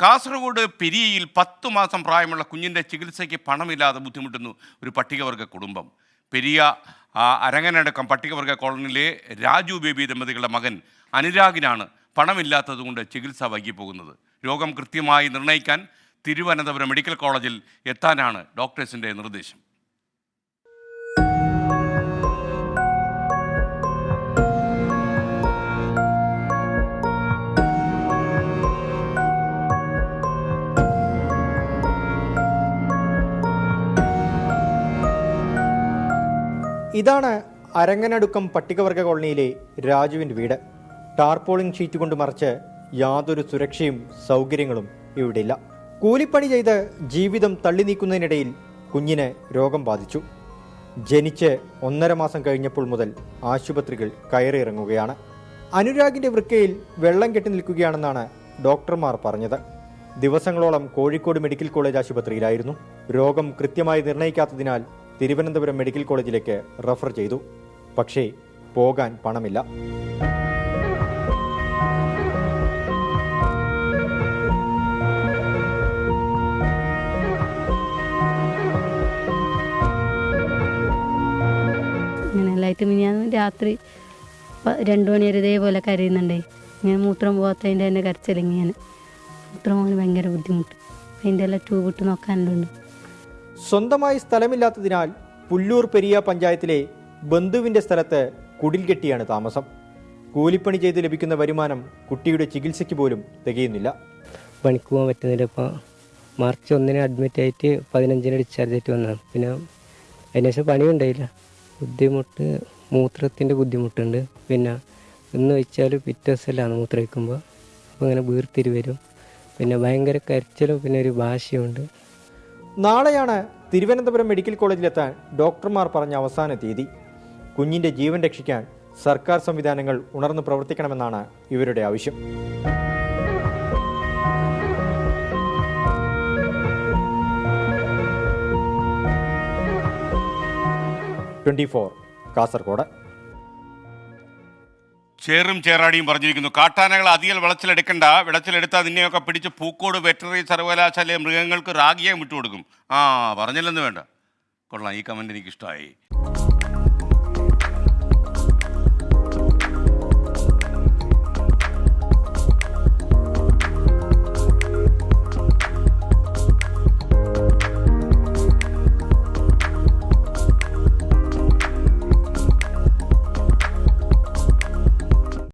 കാസർഗോഡ് പെരിയയിൽ പത്തു മാസം പ്രായമുള്ള കുഞ്ഞിന്റെ ചികിത്സയ്ക്ക് പണമില്ലാതെ ബുദ്ധിമുട്ടുന്നു ഒരു പട്ടികവർഗ കുടുംബം. പെരിയ അരങ്ങനടക്കം പട്ടികവർഗ കോളനിയിലെ രാജു ബേബി ദമ്പതികളുടെ മകൻ അനുരാഗിനാണ് പണമില്ലാത്തതുകൊണ്ട് ചികിത്സ വൈകിപ്പോകുന്നത് രോഗം കൃത്യമായി നിർണയിക്കാൻ തിരുവനന്തപുരം മെഡിക്കൽ കോളേജിൽ എത്താനാണ് ഡോക്ടേഴ്സിന്റെ നിർദ്ദേശം. ഇതാണ് അരങ്ങനടുക്കം പട്ടികവർഗ കോളനിയിലെ രാജുവിന്റെ വീട്. ടാർപോളിംഗ് ഷീറ്റ് കൊണ്ട് മറിച്ച് യാതൊരു സുരക്ഷയും സൗകര്യങ്ങളും ഇവിടെയില്ല കൂലിപ്പണി ചെയ്ത് ജീവിതം തള്ളി നീക്കുന്നതിനിടയിൽ കുഞ്ഞിന് രോഗം ബാധിച്ചു. ജനിച്ച് ഒന്നര മാസം കഴിഞ്ഞപ്പോൾ മുതൽ ആശുപത്രികൾ കയറിയിറങ്ങുകയാണ്. അനുരാഗിന്റെ വൃക്കയിൽ വെള്ളം കെട്ടി നിൽക്കുകയാണെന്നാണ് ഡോക്ടർമാർ പറഞ്ഞത്. ദിവസങ്ങളോളം കോഴിക്കോട് മെഡിക്കൽ കോളേജ് ആശുപത്രിയിലായിരുന്നു. രോഗം കൃത്യമായി നിർണയിക്കാത്തതിനാൽ തിരുവനന്തപുരം മെഡിക്കൽ കോളേജിലേക്ക് റഫർ ചെയ്തു. പക്ഷേ പോകാൻ പണമില്ല. ഇങ്ങനെ ലൈറ്റ് മിനിയാന്ന് രാത്രി രണ്ടു മണി വരെ ഇതേപോലെ കരയുന്നുണ്ടേ. ഇങ്ങനെ മൂത്രം പോകാത്തതിന്റെ തന്നെ കരച്ചിലിങ്ങനെ മൂത്രം പോകാൻ ഭയങ്കര ബുദ്ധിമുട്ട്. അതിന്റെ എല്ലാം ട്യൂബ് ഇട്ട് നോക്കാനുണ്ട്. സ്വന്തമായി സ്ഥലമില്ലാത്തതിനാൽ പുല്ലൂർ പെരിയ പഞ്ചായത്തിലെ ബന്ധുവിന്റെ സ്ഥലത്ത് കുടിൽ കെട്ടിയാണ് താമസം. കൂലിപ്പണി ചെയ്ത് ലഭിക്കുന്ന വരുമാനം കുട്ടിയുടെ ചികിത്സയ്ക്ക് പോലും തികയുന്നില്ല. പണിക്ക് പോകാൻ പറ്റുന്നില്ല. ഇപ്പോൾ മാർച്ച് ഒന്നിന് അഡ്മിറ്റ് ആയിട്ട് പതിനഞ്ചിന് ഡിസ്ചാർജ് ആയിട്ട് വന്നതാണ് പിന്നെ അതിനുശേഷം പണിയുണ്ടായില്ല. ബുദ്ധിമുട്ട് മൂത്രത്തിന്റെ ബുദ്ധിമുട്ടുണ്ട്. പിന്നെ ഇന്ന് വെച്ചാൽ പിറ്റേ മൂത്രം വയ്ക്കുമ്പോൾ അപ്പോൾ ഇങ്ങനെ വീർത്തിരി വരും. പിന്നെ ഭയങ്കര കരച്ചിലും പിന്നെ ഒരു ഭാഷയുണ്ട് നാളെയാണ് തിരുവനന്തപുരം മെഡിക്കൽ കോളേജിലെത്താൻ ഡോക്ടർമാർ പറഞ്ഞ അവസാന തീയതി. കുഞ്ഞിന്റെ ജീവൻ രക്ഷിക്കാൻ സർക്കാർ സംവിധാനങ്ങൾ ഉണർന്നു പ്രവർത്തിക്കണമെന്നാണ് ഇവരുടെ ആവശ്യം. Twenty four Kasaragod. ചേറും ചേറാടിയും പറഞ്ഞിരിക്കുന്നു. കാട്ടാനകൾ അധികം വിളച്ചിലെടുക്കണ്ട. വിളച്ചിലെടുത്താൽ നിന്നെയൊക്കെ പിടിച്ച് പൂക്കോട് വെറ്ററി സർവകലാശാലയിലെ മൃഗങ്ങൾക്ക് റാഗിയായി വിട്ടുകൊടുക്കും ആ പറഞ്ഞില്ലെന്ന് വേണ്ട. കൊള്ളാം ഈ കമന്റ് എനിക്ക് ഇഷ്ടമായി